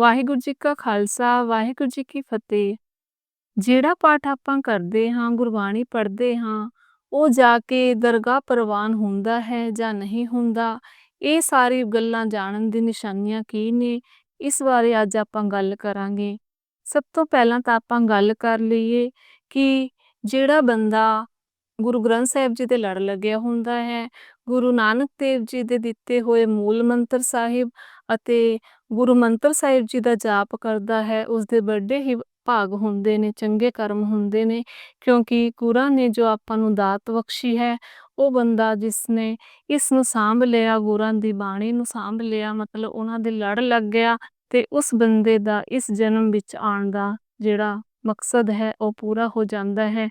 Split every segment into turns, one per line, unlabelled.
ਵਾਹਿਗੁਰੂ ਜੀ ਕਾ ਖਾਲਸਾ, ਵਾਹਿਗੁਰੂ ਜੀ ਕੀ ਫਤਿਹ। ਜਿਹੜਾ ਪਾਠ ਆਪਾਂ ਕਰਦੇ ਹਾਂ, ਗੁਰਬਾਣੀ ਪੜ੍ਹਦੇ ਹਾਂ, ਉਹ ਜਾ ਕੇ ਦਰਗਾਹ ਪ੍ਰਵਾਨ ਹੁੰਦਾ ਹੈ ਜਾਂ ਨਹੀਂ ਹੁੰਦਾ, ਇਹ ਸਾਰੀ ਗੱਲਾਂ ਜਾਣਨ ਦੀ ਨਿਸ਼ਾਨੀਆਂ ਕੀ ਨੇ? ਇਸ ਬਾਰੇ ਅੱਜ ਆਪਾਂ ਗੱਲ ਕਰਾਂਗੇ। ਸਭ ਤੋਂ ਪਹਿਲਾਂ ਤਾਂ ਆਪਾਂ ਗੱਲ ਕਰ ਲਈਏ ਕਿ ਜਿਹੜਾ ਬੰਦਾ ਗੁਰੂ ਗ੍ਰੰਥ ਸਾਹਿਬ ਜੀ ਦੇ ਲੜ ਲੱਗਿਆ ਹੁੰਦਾ ਹੈ ਗੁਰੂ ਨਾਨਕ ਦੇਵ ਜੀ ਦੇ ਦਿੱਤੇ ਹੋਏ ਮੂਲ ਮੰਤਰ ਸਾਹਿਬ ਅਤੇ ਗੁਰੂ ਮੰਤਰ ਸਾਹਿਬ ਜੀ ਦਾ ਜਾਪ ਕਰਦਾ ਹੈ ਉਸ ਦੇ ਵੱਡੇ ਹੀ ਭਾਗ ਹੁੰਦੇ ਨੇ, ਚੰਗੇ ਕਰਮ ਹੁੰਦੇ ਨੇ, ਕਿਉਂਕਿ ਗੁਰਾਂ ਨੇ ਜੋ ਆਪਾਂ ਨੂੰ ਦਾਤ ਬਖਸ਼ੀ ਹੈ, ਉਹ ਬੰਦਾ ਜਿਸ ਨੇ ਇਸ ਨੂੰ ਸਾਂਭ ਲਿਆ, ਗੁਰਾਂ ਦੀ ਬਾਣੀ ਨੂੰ ਸਾਂਭ ਲਿਆ, ਮਤਲਬ ਉਹਨਾਂ ਦੇ ਲੜ ਲੱਗ ਗਿਆ ਤੇ ਉਸ ਬੰਦੇ ਦਾ ਇਸ ਜਨਮ ਵਿੱਚ ਆਉਣ ਦਾ ਜਿਹੜਾ ਮਕਸਦ ਹੈ, ਉਹ ਪੂਰਾ ਹੋ ਜਾਂਦਾ ਹੈ।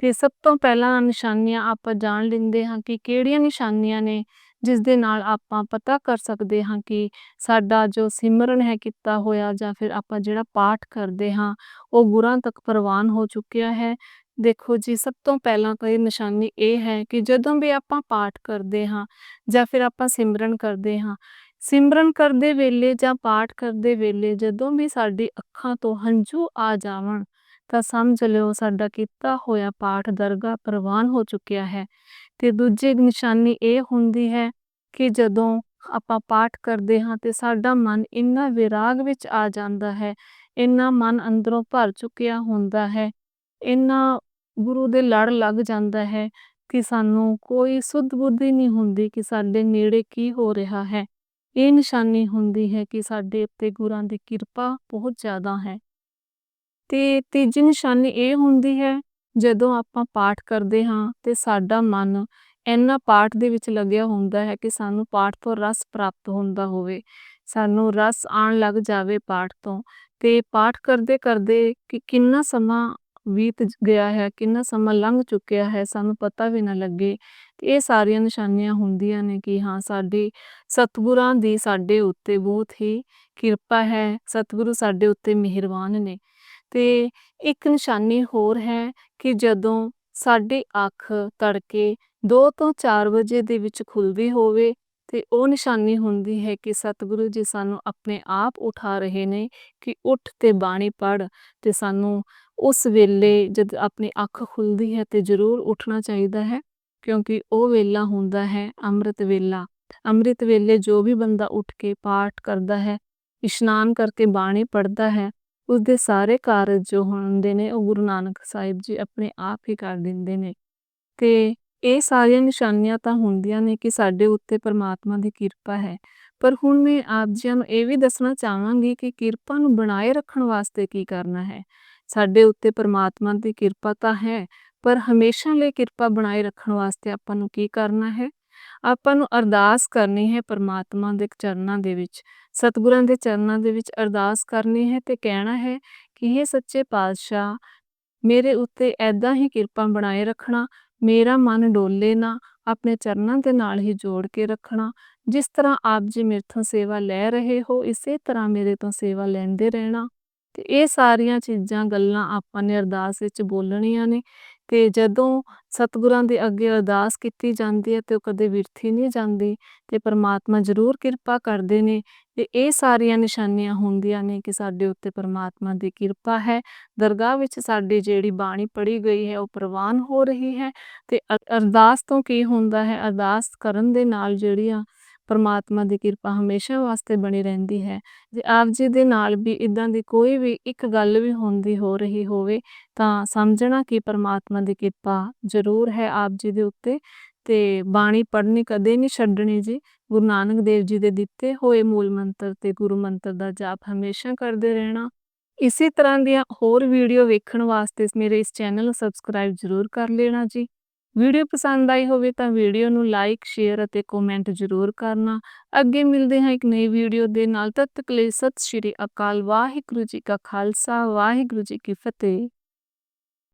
ਤੇ ਸਭ ਤੋਂ ਪਹਿਲਾਂ ਨਿਸ਼ਾਨੀਆਂ ਆਪਾਂ ਜਾਣ ਲੈਂਦੇ ਹਾਂ ਕਿ ਕਿਹੜੀਆਂ ਨਿਸ਼ਾਨੀਆਂ ਨੇ ਜਿਸ ਦੇ ਨਾਲ ਆਪਾਂ ਪਤਾ ਕਰ ਸਕਦੇ ਹਾਂ ਕਿ ਸਾਡਾ ਜੋ ਸਿਮਰਨ ਹੈ ਕੀਤਾ ਹੋਇਆ ਜਾਂ ਫਿਰ ਆਪਾਂ ਜਿਹੜਾ ਪਾਠ ਕਰਦੇ ਹਾਂ, ਉਹ ਗੁਰਾਂ ਤੱਕ ਪ੍ਰਵਾਨ ਹੋ ਚੁੱਕਿਆ ਹੈ। ਦੇਖੋ ਜੀ, ਸਭ ਤੋਂ ਪਹਿਲਾਂ ਕੋਈ ਨਿਸ਼ਾਨੀ ਇਹ ਹੈ ਕਿ ਜਦੋਂ ਵੀ ਆਪਾਂ ਪਾਠ ਕਰਦੇ ਹਾਂ ਜਾਂ ਫਿਰ ਆਪਾਂ ਸਿਮਰਨ ਕਰਦੇ ਹਾਂ, ਸਿਮਰਨ ਕਰਦੇ ਵੇਲੇ ਜਾਂ ਪਾਠ ਕਰਦੇ ਵੇਲੇ ਜਦੋਂ ਵੀ ਸਾਡੀ ਅੱਖਾਂ ਤੋਂ ਹੰਝੂ ਆ ਜਾਵਣ ਤਾਂ ਸਮਝ ਲਿਓ ਸਾਡਾ ਕੀਤਾ ਹੋਇਆ ਪਾਠ ਦਰਗਾਹ ਪ੍ਰਵਾਨ ਹੋ ਚੁੱਕਿਆ ਹੈ। ਤੇ ਦੂਜੀ ਨਿਸ਼ਾਨੀ ਇਹ ਹੁੰਦੀ ਹੈ ਕਿ ਜਦੋਂ ਆਪਾਂ ਪਾਠ ਕਰਦੇ ਹਾਂ ਤੇ ਸਾਡਾ ਮਨ ਇੰਨਾ ਵਿਰਾਗ ਵਿੱਚ ਆ ਜਾਂਦਾ ਹੈ, ਇੰਨਾ ਮਨ ਅੰਦਰੋਂ ਭਰ ਚੁੱਕਿਆ ਹੁੰਦਾ ਹੈ, ਇੰਨਾ ਗੁਰੂ ਦੇ ਲੜ ਲੱਗ ਜਾਂਦਾ ਹੈ ਕਿ ਸਾਨੂੰ ਕੋਈ ਸੁੱਧ ਬੁੱਧੀ ਨਹੀਂ ਹੁੰਦੀ ਕਿ ਸਾਡੇ ਨੇੜੇ ਕੀ ਹੋ ਰਿਹਾ ਹੈ। ਇਹ ਨਿਸ਼ਾਨੀ ਹੁੰਦੀ ਹੈ ਕਿ ਸਾਡੇ ਉੱਤੇ ਗੁਰਾਂ ਦੀ ਕਿਰਪਾ ਬਹੁਤ ਜ਼ਿਆਦਾ ਹੈ। ਤੇ ਤੀਜੀ ਨਿਸ਼ਾਨੀ ਇਹ ਹੁੰਦੀ ਹੈ, ਜਦੋਂ ਆਪਾਂ ਪਾਠ ਕਰਦੇ ਹਾਂ ਤੇ ਸਾਡਾ ਮਨ ਇੰਨਾ ਪਾਠ ਦੇ ਵਿੱਚ ਲੱਗਿਆ ਹੁੰਦਾ ਹੈ ਕਿ ਸਾਨੂੰ ਪਾਠ ਤੋਂ ਰਸ ਪ੍ਰਾਪਤ ਹੁੰਦਾ ਹੋਵੇ, ਸਾਨੂੰ ਰਸ ਆਉਣ ਲੱਗ ਜਾਵੇ ਪਾਠ ਤੋਂ। ਤੇ ਪਾਠ ਕਰਦੇ ਕਰਦੇ ਕਿ ਕਿੰਨਾ ਸਮਾਂ ਬੀਤ ਗਿਆ ਹੈ, ਕਿੰਨਾ ਸਮਾਂ ਲੰਘ ਚੁੱਕਿਆ ਹੈ, ਸਾਨੂੰ ਪਤਾ ਵੀ ਨਾ ਲੱਗੇ। ਇਹ ਸਾਰੀਆਂ ਨਿਸ਼ਾਨੀਆਂ ਹੁੰਦੀਆਂ ਨੇ ਕਿ ਹਾਂ, ਸਾਡੇ ਸਤਿਗੁਰਾਂ ਦੀ ਸਾਡੇ ਉੱਤੇ ਬਹੁਤ ਹੀ ਕਿਰਪਾ ਹੈ, ਸਤਿਗੁਰੂ ਸਾਡੇ ਉੱਤੇ ਮਿਹਰਬਾਨ ਨੇ। ਤੇ ਇੱਕ ਨਿਸ਼ਾਨੀ ਹੋਰ ਹੈ ਕਿ ਜਦੋਂ ਸਾਡੀ ਅੱਖ ਤੜਕੇ 2 ਤੋਂ 4 ਵਜੇ ਦੇ ਵਿੱਚ ਖੁੱਲਦੀ ਹੋਵੇ ਤੇ ਉਹ ਨਿਸ਼ਾਨੀ ਹੁੰਦੀ ਹੈ ਕਿ ਸਤਿਗੁਰੂ ਜੀ ਸਾਨੂੰ ਆਪਣੇ ਆਪ ਉਠਾ ਰਹੇ ਨੇ ਕਿ ਉੱਠ ਤੇ ਬਾਣੀ ਪੜ ਤੇ ਸਾਨੂੰ ਉਸ ਵੇਲੇ ਜਦ ਆਪਣੀ ਅੱਖ ਖੁੱਲਦੀ ਹੈ ਤੇ ਜ਼ਰੂਰ ਉੱਠਣਾ ਚਾਹੀਦਾ ਹੈ, ਕਿਉਂਕਿ ਉਹ ਵੇਲਾ ਹੁੰਦਾ ਹੈ ਅੰਮ੍ਰਿਤ ਵੇਲਾ। ਅੰਮ੍ਰਿਤ ਵੇਲੇ ਜੋ ਵੀ ਬੰਦਾ ਉੱਠ ਕੇ ਪਾਠ ਕਰਦਾ ਹੈ, ਇਸ਼ਨਾਨ ਕਰਕੇ ਬਾਣੀ ਪੜਦਾ ਹੈ ਉਸ ਦੇ ਸਾਰੇ ਕਾਰਜ ਜੋ ਹੁੰਦੇ ਨੇ, ਉਹ ਗੁਰੂ ਨਾਨਕ ਸਾਹਿਬ ਜੀ ਆਪਣੇ ਆਪ ਹੀ ਕਰ ਦਿੰਦੇ ਨੇ। ਤੇ ਇਹ ਸਾਰੀਆਂ ਨਿਸ਼ਾਨੀਆਂ ਤਾਂ ਹੁੰਦੀਆਂ ਨੇ ਕਿ ਸਾਡੇ ਉੱਤੇ ਪਰਮਾਤਮਾ ਦੀ ਕਿਰਪਾ ਹੈ। ਪਰ ਹੁਣ ਮੈਂ ਆਪ ਜੀਆਂ ਨੂੰ ਇਹ ਵੀ ਦੱਸਣਾ ਚਾਹਾਂਗੀ ਕਿ ਕਿਰਪਾ ਨੂੰ ਬਣਾਏ ਰੱਖਣ ਵਾਸਤੇ ਕੀ ਕਰਨਾ ਹੈ। ਸਾਡੇ ਉੱਤੇ ਪਰਮਾਤਮਾ ਦੀ ਕਿਰਪਾ ਤਾਂ ਹੈ, ਪਰ ਹਮੇਸ਼ਾ ਲਈ ਕਿਰਪਾ ਬਣਾਏ ਰੱਖਣ ਵਾਸਤੇ ਆਪਾਂ ਨੂੰ ਕੀ ਕਰਨਾ ਹੈ? ਆਪਾਂ ਨੂੰ ਅਰਦਾਸ ਕਰਨੀ ਹੈ ਪਰਮਾਤਮਾ ਦੇ ਚਰਨਾਂ ਦੇ ਵਿੱਚ, ਸਤਿਗੁਰਾਂ ਦੇ ਚਰਨਾਂ ਦੇ ਵਿੱਚ ਅਰਦਾਸ ਕਰਨੀ ਹੈ ਤੇ ਕਹਿਣਾ ਹੈ ਕਿ ਇਹ ਸੱਚੇ ਪਾਤਸ਼ਾਹ, ਮੇਰੇ ਉੱਤੇ ਐਦਾਂ ਹੀ ਕਿਰਪਾ ਬਣਾਏ ਰੱਖਣਾ, ਮੇਰਾ ਮਨ ਡੋਲੇ ਨਾ, ਆਪਣੇ ਚਰਨਾਂ ਦੇ ਨਾਲ ਹੀ ਜੋੜ ਕੇ ਰੱਖਣਾ, ਜਿਸ ਤਰ੍ਹਾਂ ਆਪ ਜੀ ਮੇਰੇ ਤੋਂ ਸੇਵਾ ਲੈ ਰਹੇ ਹੋ, ਇਸੇ ਤਰ੍ਹਾਂ ਮੇਰੇ ਤੋਂ ਸੇਵਾ ਲੈਂਦੇ ਰਹਿਣਾ। ਤੇ ਇਹ ਸਾਰੀਆਂ ਚੀਜ਼ਾਂ, ਗੱਲਾਂ ਆਪਾਂ ਨੇ ਅਰਦਾਸ ਵਿੱਚ ਬੋਲਣੀਆਂ ਨੇ। ਤੇ ਜਦੋਂ ਸਤਿਗੁਰਾਂ ਦੇ ਅੱਗੇ ਅਰਦਾਸ ਕੀਤੀ ਜਾਂਦੀ ਹੈ ਤੇ ਉਹ ਕਦੇ ਵਿਰਥੀ ਨਹੀਂ ਜਾਂਦੀ ਤੇ ਪਰਮਾਤਮਾ ਜ਼ਰੂਰ ਕਿਰਪਾ ਕਰਦੇ ਨੇ ਤੇ ਇਹ ਸਾਰੀਆਂ ਨਿਸ਼ਾਨੀਆਂ ਹੁੰਦੀਆਂ ਨੇ ਕਿ ਸਾਡੇ ਉੱਤੇ ਪਰਮਾਤਮਾ ਦੀ ਕਿਰਪਾ ਹੈ। ਦਰਗਾਹ ਵਿੱਚ ਸਾਡੀ ਜਿਹੜੀ ਬਾਣੀ ਪੜ੍ਹੀ ਗਈ ਹੈ ਉਹ ਪ੍ਰਵਾਨ ਹੋ ਰਹੀ ਹੈ ਤੇ ਅਰਦਾਸ ਤੋਂ ਕੀ ਹੁੰਦਾ ਹੈ? ਅਰਦਾਸ ਕਰਨ ਦੇ ਨਾਲ ਜਿਹੜੀਆਂ ਪਰਮਾਤਮਾ ਦੀ ਕਿਰਪਾ ਹਮੇਸ਼ਾ ਵਾਸਤੇ ਬਣੀ ਰਹਿੰਦੀ ਹੈ। ਜੇ ਆਪ ਜੀ ਦੇ ਨਾਲ ਵੀ ਇਦਾਂ ਦੀ ਕੋਈ ਵੀ ਇੱਕ ਗੱਲ ਵੀ ਹੁੰਦੀ ਹੋ ਰਹੀ ਹੋਵੇ, ਤਾਂ ਸਮਝਣਾ ਕਿ ਪਰਮਾਤਮਾ ਦੀ ਕਿਰਪਾ ਜ਼ਰੂਰ ਹੈ ਆਪ ਜੀ ਦੇ ਉੱਤੇ ਤੇ ਬਾਣੀ ਪੜ੍ਹਨੀ ਕਦੇ ਨਹੀਂ ਛੱਡਣੀ ਜੀ। ਗੁਰੂ ਨਾਨਕ ਦੇਵ ਜੀ ਦੇ ਦਿੱਤੇ ਹੋਏ ਮੂਲ ਮੰਤਰ ਤੇ ਗੁਰੂ ਮੰਤਰ ਦਾ ਜਾਪ ਹਮੇਸ਼ਾ ਕਰਦੇ ਰਹਿਣਾ। ਇਸੇ ਤਰ੍ਹਾਂ ਦੀਆਂ ਹੋਰ ਵੀਡੀਓ ਵੇਖਣ ਵਾਸਤੇ ਮੇਰੇ ਇਸ ਚੈਨਲ ਨੂੰ ਸਬਸਕ੍ਰਾਈਬ ਜ਼ਰੂਰ ਕਰ ਲੈਣਾ ਜੀ। ਵੀਡੀਓ ਪਸੰਦ ਆਈ ਹੋਵੇ ਤਾਂ ਵੀਡੀਓ ਨੂੰ ਲਾਈਕ, ਸ਼ੇਅਰ ਅਤੇ ਕਮੈਂਟ ਜ਼ਰੂਰ ਕਰਨਾ। ਅੱਗੇ ਮਿਲਦੇ ਹਾਂ ਇੱਕ ਨਈ ਵੀਡੀਓ ਦੇ ਨਾਲ। ਤਦ ਤੱਕ ਲਈ ਸਤਿ ਸ਼੍ਰੀ ਅਕਾਲ। ਵਾਹਿਗੁਰੂ ਜੀ ਕਾ ਖਾਲਸਾ। ਵਾਹਿਗੁਰੂ ਜੀ ਕੀ ਫਤਿਹ।